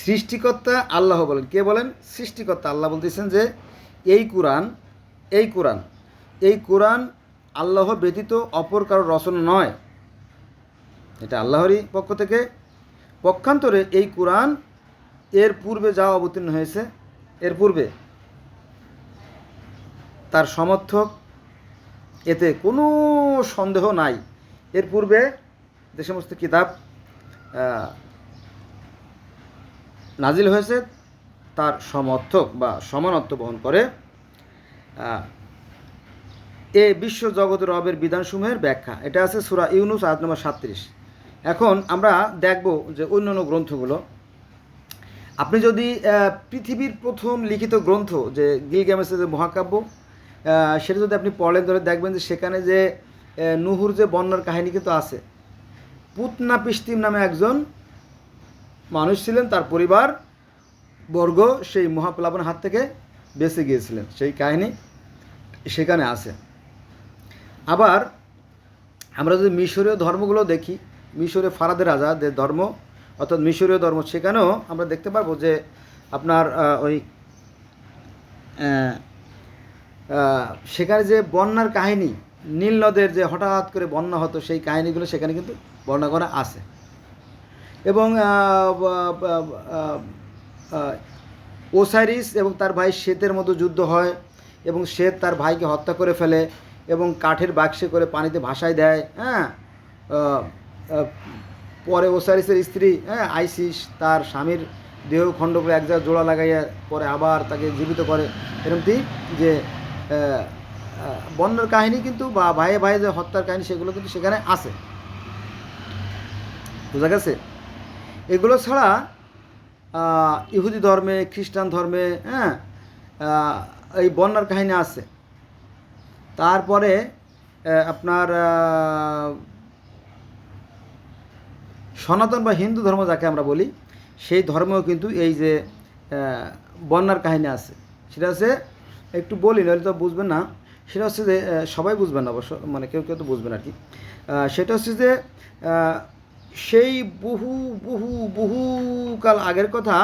সৃষ্টিকর্তা আল্লাহ বলেন। কে বলেন? সৃষ্টিকর্তা আল্লাহ বলতেছেন যে, এই কোরআন এই কোরআন এই কোরআন আল্লাহ ব্যতীত অপর কারও রচনা নয়। এটা আল্লাহরই পক্ষ থেকে। পক্ষান্তরে এই কোরআন এর পূর্বে যা অবতীর্ণ হয়েছে, এর পূর্বে তার সমর্থক, এতে কোনো সন্দেহ নাই। এর পূর্বে যে সমস্ত কিতাব নাজিল হয়েছে, তার সমর্থক বা সমানত্ব বহন করে এ বিশ্ব জগতের রবের বিধানসমূহের ব্যাখ্যা। এটা আছে সুরা ইউনুস, আয়াত নম্বর সাতত্রিশ। এখন আমরা দেখব যে অন্যান্য গ্রন্থগুলো। আপনি যদি পৃথিবীর প্রথম লিখিত গ্রন্থ, যে গিলগ্যামেসের যে মহাকাব্য সেটা যদি আপনি পড়েন ধরে দেখবেন যে সেখানে যে নুহুর যে বন্যার কাহিনী কিন্তু আছে। পুতনা পিস্তিম নামে একজন মানুষ ছিলেন, তার পরিবার, বর্গ সেই মহাপ্লাবনের হাত থেকে বেঁচে গিয়েছিলেন। সেই কাহিনী সেখানে আছে। আবার আমরা যদি মিশরীয় ধর্মগুলো দেখি, মিশরীয় ফারাদের রাজাদের ধর্ম, অর্থাৎ মিশরীয় ধর্ম, সেখানেও আমরা দেখতে পারব যে আপনার ওই সেখানে যে বন্যার কাহিনী, নীল নদের যে হঠাৎ করে বন্যা হতো, সেই কাহিনীগুলো সেখানে কিন্তু বর্ণনা করা আছে। এবং ওসাইরিস এবং তার ভাই শ্বেতের মতো যুদ্ধ হয় এবং শ্বেত তার ভাইকে হত্যা করে ফেলে এবং কাঠের বাক্সে করে পানিতে ভাসায় দেয় হ্যাঁ? পরে ওসারিসের স্ত্রী হ্যাঁ আইসিস তার স্বামীর দেহ খণ্ড করে এক জায়গায় জোড়া লাগাইয়া পরে আবার তাকে জীবিত করে। এরকমটি যে বন্যার কাহিনী কিন্তু বা ভাইয়ে ভাইয়ে যে হত্যার কাহিনী সেগুলো কিন্তু সেখানে আছে। বোঝা গেছে? এগুলো ছাড়া ইহুদি ধর্মে, খ্রিস্টান ধর্মে হ্যাঁ এই বন্যার কাহিনী আছে। তারপরে আপনার সনাতন বা হিন্দু ধর্ম যাকে আমরা বলি, সেই ধর্মেও কিন্তু এই যে বন্যার কাহিনী আছে। সেটা হচ্ছে, একটু বলি, নইলে তো বুঝবেন না। সেটা হচ্ছে যে সবাই বুঝবেন না অবশ্য মানে কেউ কেউ তো বুঝবেন আর কি। সেটা হচ্ছে যে সেই বহু বহু বহু কাল আগের কথা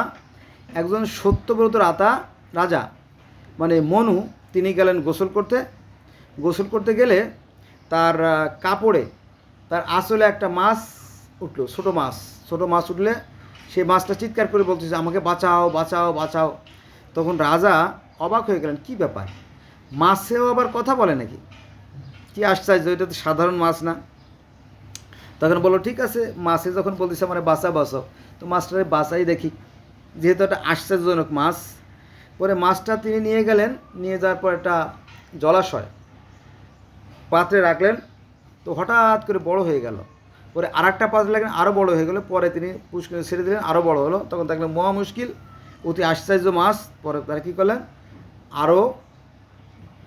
একজন সত্যব্রত রাতা, রাজা মানে মনু, তিনি গেলেন গোসল করতে। গোসল করতে গেলে তার কাপড়ে তার আসলে একটা মাছ উঠল, ছোটো মাছ। ছোটো মাছ উঠলে সেই মাছটা চিৎকার করে বলতেছে, আমাকে বাঁচাও বাঁচাও বাঁচাও। তখন রাজা অবাক হয়ে গেলেন, কি ব্যাপার? মাছেও আবার কথা বলে নাকি? কি আশ্চর্য, এটা তো সাধারণ মাছ না। তখন বলল, ঠিক আছে, মাছে যখন বলতেছে আমার বাসা বাঁচাও। তো মাছটারে বাঁচাই দেখি, যেহেতু একটা আশ্চর্যজনক মাছ, পরে মাছটা তিনি নিয়ে গেলেন, নিয়ে যাওয়ার পর একটা জলাশয় পাত্রে রাখলেন, তো হঠাৎ করে বড় হয়ে গেল। পরে আর একটা পাত্রে রাখলেন আরও বড় হয়ে গেলো, পরে তিনি পুষ্করে ছেড়ে দিলেন আরও বড় হলো। তখন দেখলেন, মহা মুশকিল, অতি আশ্চর্য মাছ। পরে তারা কী করলেন আরও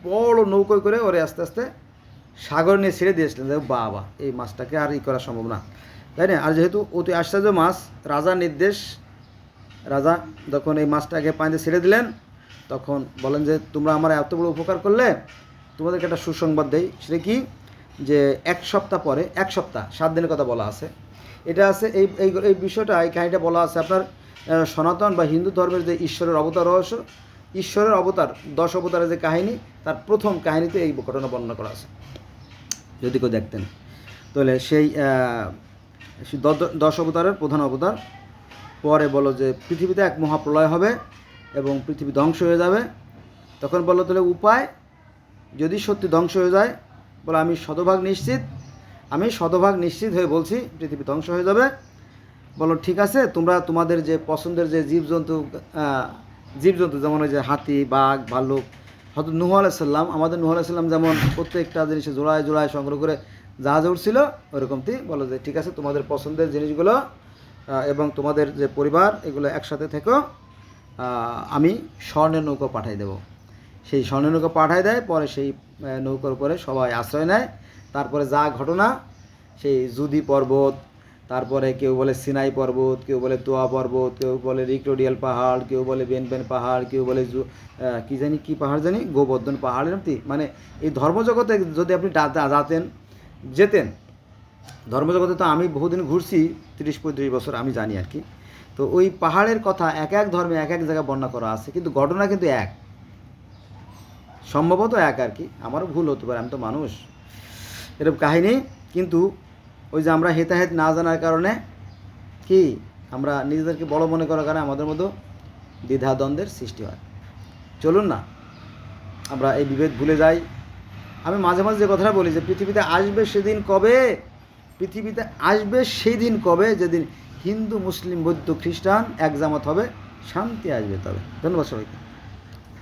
বড় নৌকোয় করে ওরে আস্তে আস্তে সাগর নিয়ে ছেড়ে দিয়েছিলেন বাবা, এই মাছটাকে আর ই করা সম্ভব না। তাই না? আর যেহেতু অতি আশ্চর্য মাছ রাজার নির্দেশ, রাজা যখন এই মাছটাকে পানিতে ছেড়ে দিলেন, তখন বলেন যে, তোমরা আমার এত বড় উপকার করলে, তোমাদেরকে একটা সুসংবাদ দেই। সেটা কি? যে এক সপ্তাহ পরে, এক সপ্তাহ, সাত দিনের কথা বলা আছে। এটা আছে, এই এই বিষয়টা এই কাহিনিটা বলা আছে আপনার সনাতন বা হিন্দু ধর্মের যে ঈশ্বরের অবতার রহস্য, ঈশ্বরের অবতার, দশ অবতারের যে কাহিনী, তার প্রথম কাহিনীতে এই ঘটনা বর্ণনা করা আছে। যদি কেউ দেখতেন। তাহলে সেই দশ অবতারের প্রধান অবতার। পরে বলো যে পৃথিবীতে এক মহাপ্রলয় হবে এবং পৃথিবী ধ্বংস হয়ে যাবে। তখন বলো তাহলে উপায়, যদি সত্যি ধ্বংস হয়ে যায়, বলে আমি শতভাগ নিশ্চিত, আমি শতভাগ নিশ্চিত হয়ে বলছি পৃথিবী ধ্বংস হয়ে যাবে। বলো ঠিক আছে, তোমরা তোমাদের যে পছন্দের যে জীবজন্তু জীবজন্তু যেমন ওই যে হাতি, বাঘ, ভাল্লুক হয়তো নুহ আলাইসাল্লাম আমাদের নুহ আলাইসাল্লাম যেমন প্রত্যেকটা জিনিসে জোড়ায় জোড়ায় সংগ্রহ করে জাহাজে উঠছিল, ওরকমটি বলো যে, ঠিক আছে, তোমাদের পছন্দের জিনিসগুলো এবং তোমাদের যে পরিবার, এগুলো একসাথে থেকো আমি স্বর্ণের নৌকো পাঠাই দেবো। সেই স্বর্ণের নৌকো পাঠায় দেয়, পরে সেই নৌকার উপরে সবাই আশ্রয় নেয়। তারপরে যা ঘটনা, সেই জুদি পর্বত তারপরে কেউ বলে সিনাই পর্বত, কেউ বলে তোয়া পর্বত, কেউ বলে রিক্টোডিয়াল পাহাড়, কেউ বলে বেনবেন পাহাড়, কেউ বলে কি জানি কি পাহাড় জানি? গোবর্ধন পাহাড় এরকম মানে এই ধর্মজগতে যদি আপনি যাতেন, যেতেন, ধর্মজগতে তো আমি বহুদিন ঘুরছি, তিরিশ পঁয়ত্রিশ বছর আমি জানি আর কি। তো ওই পাহাড়ের কথা এক এক ধর্মে এক এক জায়গায় বর্ণনা করা আছে, কিন্তু ঘটনা কিন্তু এক। সম্ভবত এক আর কি, আমারও ভুল হতে পারে, আমি তো মানুষ। এরকম কাহিনী, কিন্তু ওই যে আমরা হেতাহেত না জানার কারণে কি আমরা নিজেদেরকে বড় মনে করার কারণে আমাদের মধ্যে দ্বিধাদ্বন্দ্বের সৃষ্টি হয়। চলুন না, আমরা এই বিভেদ ভুলে যাই। আমি মাঝে মাঝে যে কথাটা বলি যে পৃথিবীতে আসবে সেদিন কবে? পৃথিবীতে আসবে সেই দিন কবে? যেদিন হিন্দু, মুসলিম, বৌদ্ধ, খ্রিস্টান এক জামাত হবে, শান্তি আসবে তবে। ধন্যবাদ সবাইকে।